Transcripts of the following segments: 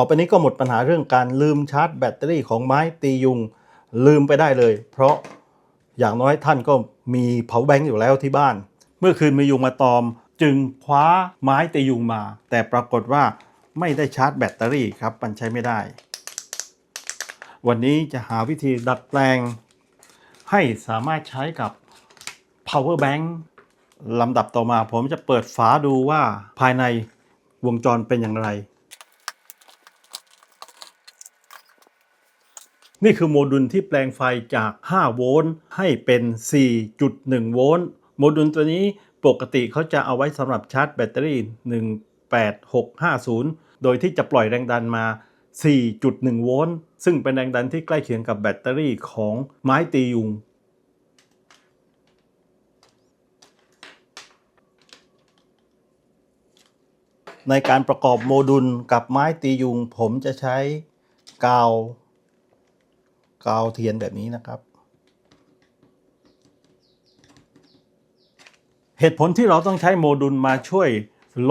ต่อไปนี้ก็หมดปัญหาเรื่องการลืมชาร์จแบตเตอรี่ของไม้ตียุงลืมไปได้เลย เพราะอย่างน้อยท่านก็มีเผาแบงค์อยู่แล้วที่บ้าน เมื่อคืนมียุงมาตอม จึงคว้าไม้ตียุงมา แต่ปรากฏว่าไม่ได้ชาร์จแบตเตอรี่ครับมันใช้ไม่ได้ วันนี้จะหาวิธีดัดแปลง ให้สามารถใช้กับ power bank ลำดับต่อมาผมจะเปิดฝาดูว่าภายในวงจรเป็นอย่างไร นี่คือโมดูลที่แปลงไฟจาก 5 โวลต์ให้เป็น 4.1 โวลต์ โมดูลตัวนี้ปกติเขาจะเอาไว้สำหรับชาร์จแบตเตอรี่ 18650 โดยที่จะปล่อยแรงดันมา 4.1 โวลต์ ซึ่งเป็นแรงดันที่ใกล้เคียงกับแบตเตอรี่ของไม้ตียุง ในการประกอบโมดูลกับไม้ตียุง ผมจะใช้กาว กาวเทียนแบบนี้นะครับ เหตุผลที่เราต้องใช้โมดูลมาช่วย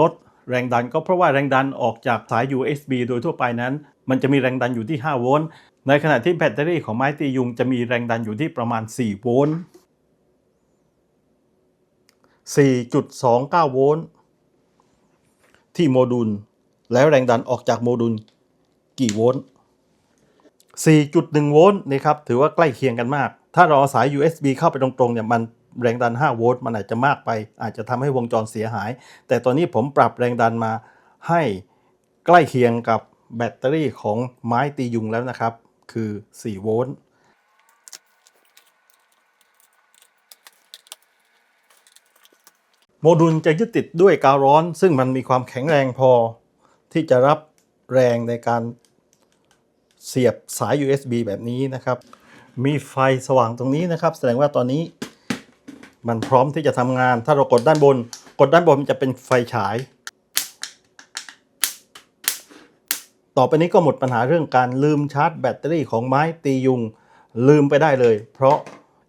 ลดแรงดันก็เพราะว่าแรงดันออกจากสาย USB โดยทั่วไปนั้น มันจะมีแรงดันอยู่ที่ 5 โวลต์ ในขณะที่แบตเตอรี่ของไม้ตียุงจะมีแรงดันอยู่ที่ประมาณ 4 โวลต์ 4.29 โวลต์ ที่โมดูล แล้วแรงดันออกจากโมดูลกี่โวลต์ 4.1 โวลต์นี่ครับถือว่าใกล้เคียงกันมาก ถ้าเราเอาสาย USB เข้าไปตรงๆเนี่ยมันแรงดัน 5 โวลต์มันอาจจะมากไป อาจจะทำให้วงจรเสียหาย แต่ตอนนี้ผมปรับแรงดันมาให้ใกล้เคียงกับแบตเตอรี่ของไม้ตียุงแล้วนะครับ คือ 4 โวลต์โมดูลจะยึดติดด้วยกาวร้อน ซึ่งมันมีความแข็งแรงพอที่จะรับแรงในการ เสียบสาย USB แบบนี้นะครับ มีไฟสว่างตรงนี้นะครับ แสดงว่าตอนนี้มันพร้อมที่จะทำงาน ถ้าเรากดด้านบน กดด้านบนมันจะเป็นไฟฉาย ต่อไปนี้ก็หมดปัญหาเรื่องการลืมชาร์จแบตเตอรี่ของไม้ตียุง ลืมไปได้เลย เพราะ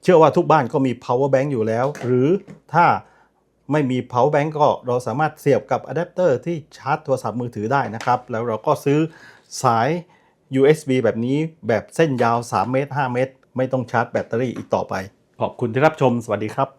เชื่อว่าทุกบ้านก็มี power bank อยู่แล้ว หรือถ้าไม่มี power bank ก็เราสามารถเสียบกับอะแดปเตอร์ที่ชาร์จโทรศัพท์มือถือได้นะครับ แล้วเราก็ซื้อสาย USB แบบนี้แบบเส้นยาว 3 เมตร 5 เมตร ไม่ต้องชาร์จแบตเตอรี่อีกต่อไป ขอบคุณที่รับชม สวัสดีครับ